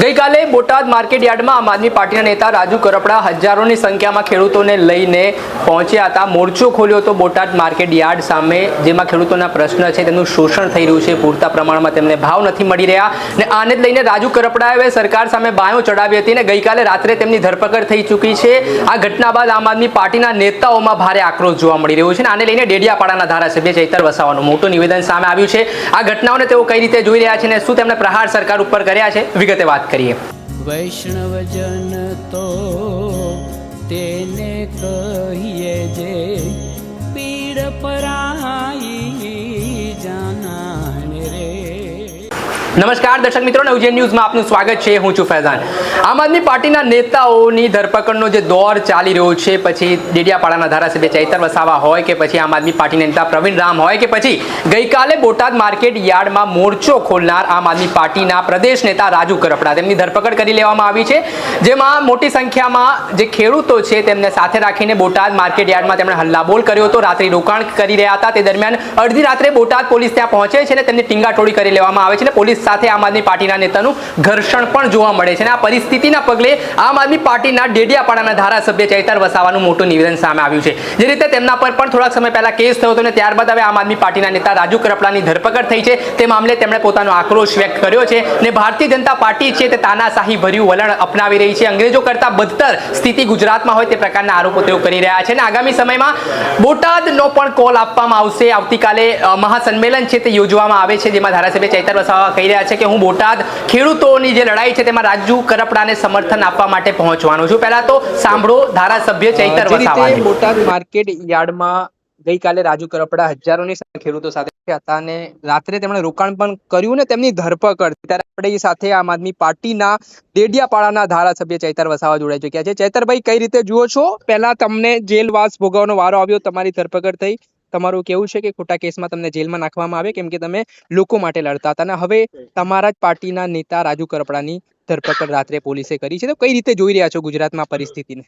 ગઈકાલે બોટાદ માર્કેટ યાર્ડમાં આમ આદમી પાર્ટીના નેતા રાજુ કરપડા હજારોની સંખ્યામાં ખેડૂતોને લઈને પહોંચ્યા હતા. મોરચો ખોલ્યો હતો બોટાદ માર્કેટ યાર્ડ સામે, જેમાં ખેડૂતોના પ્રશ્ન છે, તેમનું શોષણ થઈ રહ્યું છે. પૂરતા પ્રમાણમાં તેમને ભાવ નથી મળી રહ્યા. ને આને જ લઈને રાજુ કરપડાએ સરકાર સામે બાયો ચડાવી હતી ને ગઈકાલે રાત્રે તેમની ધરપકડ થઈ ચૂકી છે. આ ઘટના બાદ આમ આદમી પાર્ટીના નેતાઓમાં ભારે આક્રોશ જોવા મળી રહ્યો છે ને આને લઈને ડેડિયાપાડાના ધારાસભ્ય ચૈતર વસાવાનું મોટું નિવેદન સામે આવ્યું છે. આ ઘટનાઓને તેઓ કઈ રીતે જોઈ રહ્યા છે ને શું તેમણે પ્રહાર સરકાર ઉપર કર્યા છે? વિગતે વાત કરીએ. વૈષ્ણવજન તો તેને કહીએ જે નમસ્કાર, દર્શક મિત્રો નવજેન ન્યૂઝમાં આપનું સ્વાગત છે. હું છું ફૈઝાન. આમ આદમી પાર્ટીના નેતાઓની ધરપકડનો જે દોર ચાલી રહ્યો છે, પછી ડેડિયાપાડાના ધારાસભ્ય ચૈતર વસાવા હોય કે પછી આમ આદમી પાર્ટીના નેતા પ્રવીણ રામ હોય કે પછી ગઈકાલે બોટાદ માર્કેટ યાર્ડમાં મોરચો ખોલનાર આમ આદમી પાર્ટીના પ્રદેશ નેતા રાજુ કરપડા તેમની ધરપકડ કરી લેવામાં આવી છે. જેમાં મોટી સંખ્યામાં જે ખેડૂતો છે, તેમને સાથે રાખીને બોટાદ માર્કેટ યાર્ડમાં તેમણે હલ્લાબોલ કર્યો હતો. રાત્રિ રોકાણ કરી રહ્યા હતા. તે દરમિયાન અડધી રાત્રે બોટાદ પોલીસ ત્યાં પહોંચે છે અને તેમની ટીંગાટોળી કરી લેવામાં આવે છે અને પોલીસ સાથે આમ આદમી પાર્ટીના નેતાનું ઘર્ષણ પણ જોવા મળે છે અને આ પરિસ્થિતિના પગલે આમ આદમી પાર્ટીના ડેડિયાપાડાના ધારાસભ્ય ચૈતર વસાવાનું મોટું નિવેદન સામે આવ્યું છે. જે રીતે તેમના પર પણ થોડાક સમય પહેલા કેસ થયો હતો અને ત્યારબાદ હવે આમ આદમી પાર્ટીના નેતા રાજુ કરપડાની ધરપકડ થઈ છે. તે મામલે તેમણે પોતાનો આક્રોશ વ્યક્ત કર્યો છે અને ભારતીય જનતા પાર્ટી છે તે તાનાશાહી ભર્યું વલણ અપનાવી રહી છે. અંગ્રેજો કરતા બદતર સ્થિતિ ગુજરાતમાં હોય તે પ્રકારના આરોપો તેઓ કરી રહ્યા છે અને આગામી સમયમાં બોટાદનો પણ કોલ આપવામાં આવશે. આવતીકાલે મહાસંમેલન છે તે યોજવામાં આવે છે, જેમાં ધારાસભ્ય ચૈતર વસાવા કહી રહ્યા છે કે હું બોટાદ ખેડૂતોની જે લડાઈ છે તેમાં રાજુ કરપડાને સમર્થન આપવા માટે પહોંચવાનો છું. પહેલા તો સાંભળો ધારાસભ્ય ચૈતર વસાવાની. બોટાદ માર્કેટ યાર્ડમાં ગઈકાલે રાજુ કરપડા હજારોની ખેડૂતો સાથે હતા અને રાત્રે તેમણે રોકાણ પણ કર્યું ને તેમની ધરપકડ. ત્યારે આપણે એ સાથે આમ આદમી પાર્ટીના ડેડિયાપાડાના ધારાસભ્ય ચૈતર વસાવા જોડાઈ ચુક્યા છે. ચૈતરભાઈ કઈ રીતે જુઓ છો? પહેલા તમને જેલવાસ ભોગવવાનો વારો આવ્યો તમારી ધરપકડ થઈ. તમારું કેવું છે કે ખોટા કેસમાં તમને જેલમાં નાખવામાં આવે કેમ કે તમે લોકો માટે લડતા હતા અને હવે તમારા જ પાર્ટીના નેતા રાજુ કરપડાની ધરપકડ રાત્રે પોલીસે કરી છે. તો કઈ રીતે જોઈ રહ્યા છો ગુજરાતમાં પરિસ્થિતિને?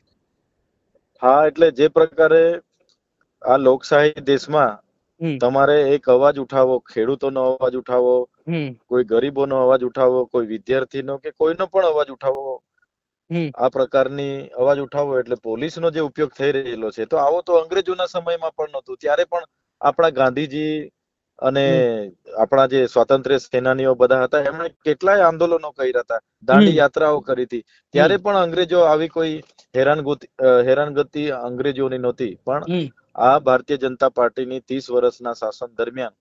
હા એટલે જે પ્રકારે આ લોકશાહી દેશમાં તમારે એક અવાજ ઉઠાવો ખેડૂતોનો અવાજ ઉઠાવો કોઈ ગરીબોનો અવાજ ઉઠાવો કોઈ વિદ્યાર્થીનો કે કોઈનો પણ અવાજ ઉઠાવો આ પ્રકારની અવાજ ઉઠાવો એટલે પોલીસનો જે ઉપયોગ થઈ રહેલો છે તો આવો તો અંગ્રેજોના સમયમાં પણ નહોતું. ત્યારે પણ આપણા ગાંધીજી અને આપણા જે સ્વાતંત્ર્ય સેનાનીઓ બધા હતા એમણે કેટલાય આંદોલનો કર્યા હતા દાંડી યાત્રાઓ કરી હતી. ત્યારે પણ અંગ્રેજો આવી કોઈ હેરાનગતિ અંગ્રેજોની નહોતી. પણ આ ભારતીય જનતા પાર્ટીની ત્રીસ વર્ષના શાસન દરમિયાન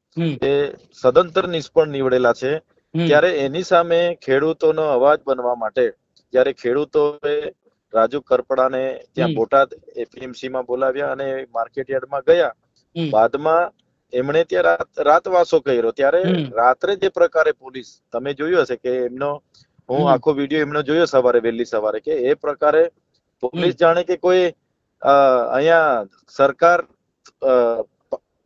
એ સદંતર નિષ્ફળ નીવડેલા છે ત્યારે એની સામે ખેડૂતોનો અવાજ બનવા માટે જ્યારે ખેડૂતોએ રાજુ કરપડાને ત્યાં બોટાદ એપીએમસી માં બોલાવ્યા અને માર્કેટ યાર્ડમાં ગયા. બાદમાં એમણે ત્યાં રાતવાસો કર્યો. ત્યારે રાત્રે જે પ્રકારે પોલીસ તમે જોયું હશે કે એમનો હું આખો વીડિયો એમનો જોયો સવારે વહેલી સવારે કે એ પ્રકારે પોલીસ જાણે કે કોઈ અહીંયા સરકાર પાણી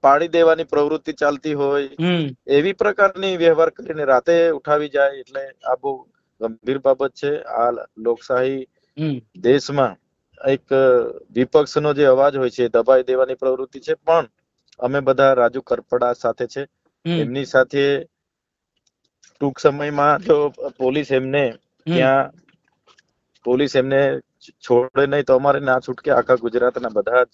પાડી દેવાની પ્રવૃત્તિ ચાલતી હોય એવી પ્રકારની વ્યવહાર કરીને રાતે ઉઠાવી જાય એટલે આ બહુ ગંભીર બાબત છે. આ લોકશાહી દેશમાં એક વિપક્ષનો જે અવાજ હોય છે દબાઈ દેવાની પ્રવૃત્તિ છે. પણ અમે બધા રાજુ કરપડા સાથે છે. એમની સાથે ટૂંક સમયમાં જો પોલીસ એમને ત્યાં પોલીસ એમને છોડે નહીં તો અમારે ના છૂટકે આખા ગુજરાતના બધા જ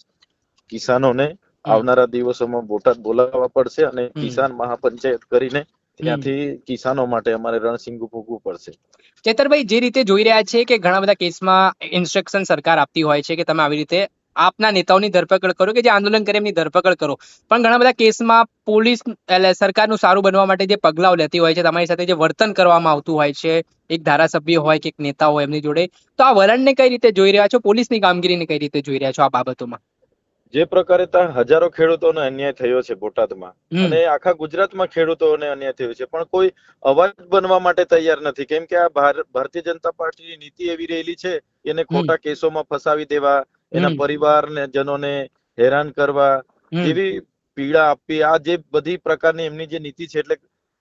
કિસાનોને આવનારા દિવસોમાં બોટાદ બોલાવવા પડશે અને કિસાન મહાપંચાયત કરીને ત્યાંથી કિસાનો માટે અમારે રણસિંગુ ભોગવું પડશે. ચેતરભાઈ જે રીતે જોઈ રહ્યા છે કે ઘણા બધા કેસમાં ઇન્સ્ટ્રક્શન સરકાર આપતી હોય છે કે તમે આવી રીતે આપના નેતાઓની ધરપકડ કરો કે જે આંદોલન કરે એમની ધરપકડ કરો. પણ ઘણા બધા કેસમાં પોલીસ એટલે સરકારનું સારું બનવા માટે જે પગલાઓ લેતી હોય છે તમારી સાથે જે વર્તન કરવામાં આવતું હોય છે એક ધારાસભ્ય હોય કે એક નેતા હોય એમની જોડે તો આ વલણને કઈ રીતે જોઈ રહ્યા છો? પોલીસની કામગીરીને કઈ રીતે જોઈ રહ્યા છો આ બાબતોમાં? જે પ્રકારે ત્યાં હજારો ખેડૂતોને અન્યાય થયો છે બોટાદમાં. અને આખા ગુજરાતમાં ખેડૂતોને અન્યાય થયો છે. પણ કોઈ અવાજ બનવા માટે તૈયાર નથી. કેમ કે આ ભારતીય જનતા પાર્ટીની નીતિ એવી રહેલી છે એને ખોટા કેસોમાં ફસાવી દેવા એના પરિવારને જનોને હેરાન કરવા એવી પીડા આપવી આ જે બધી પ્રકારની એમની જે નીતિ છે એટલે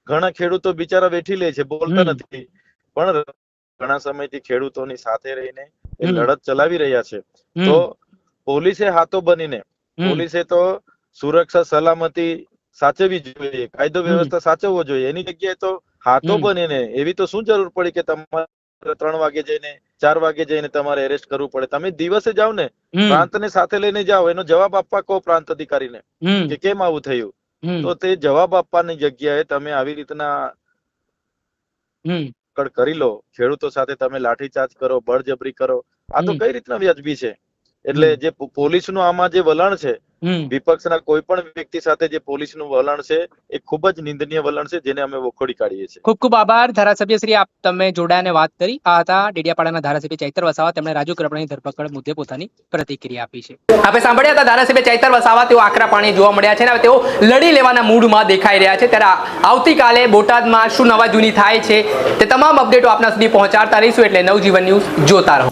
ઘણા ખેડૂતો બિચારા બેઠી લે છે બોલતા નથી. પણ ઘણા સમયથી ખેડૂતોની સાથે રહીને એ લડત ચલાવી રહ્યા છે. તો પોલીસે હાથો બનીને. પોલીસે તો સુરક્ષા સલામતી સાચવવી જોઈએ કાયદો વ્યવસ્થા સાચવવો જોઈએ. એની જગ્યાએ તો હાથો બનીને એવી તો શું જરૂર પડી કે તમારે ત્રણ વાગે જઈને ચાર વાગે જઈને તમારે એરેસ્ટ કરવું પડે? તમે દિવસે જાઓ ને પ્રાંતને સાથે લઈને જાઓ એનો જવાબ આપવા કહો પ્રાંત અધિકારીને કે કેમ આવું થયું? તો તે જવાબ આપવાની જગ્યાએ તમે આવી રીતના કરી લો. ખેડૂતો સાથે તમે લાઠીચાર્જ કરો બળજબરી કરો. આ તો કઈ રીતના વ્યાજબી છે? એટલે જે પોલીસ પોલીસનું આમાં જે વલણ છે વિપક્ષના કોઈ પણ વ્યક્તિ સાથે જે પોલીસનું વલણ છે એ ખૂબ જ નિંદનીય વલણ છે જેને અમે વખોડી કાઢીએ છીએ. ખૂબ ખૂબ આભાર. ધારાસભ્ય શ્રી આપ તમે જોડાઈને વાત કરી. આ હતા ડેડિયાપાડાના ધારાસભ્ય ચૈતર વસાવા. તેમણે રાજુ કરપડાની ધરપકડ મુદ્દે પોતાની પ્રતિક્રિયા આપી છે. આપણે સાંભળ્યા હતા ધારાસભ્ય ચૈતર વસાવા. તેઓ આકરા પાણી જોવા મળ્યા છે અને તેઓ લડી લેવાના મૂડમાં દેખાઈ રહ્યા છે. ત્યારે આવતીકાલે બોટાદમાં શું નવા જૂની થાય છે તે તમામ અપડેટો આપના સુધી પહોંચાડતા રહીશું. એટલે નવજીવન ન્યૂઝ જોતા રહો.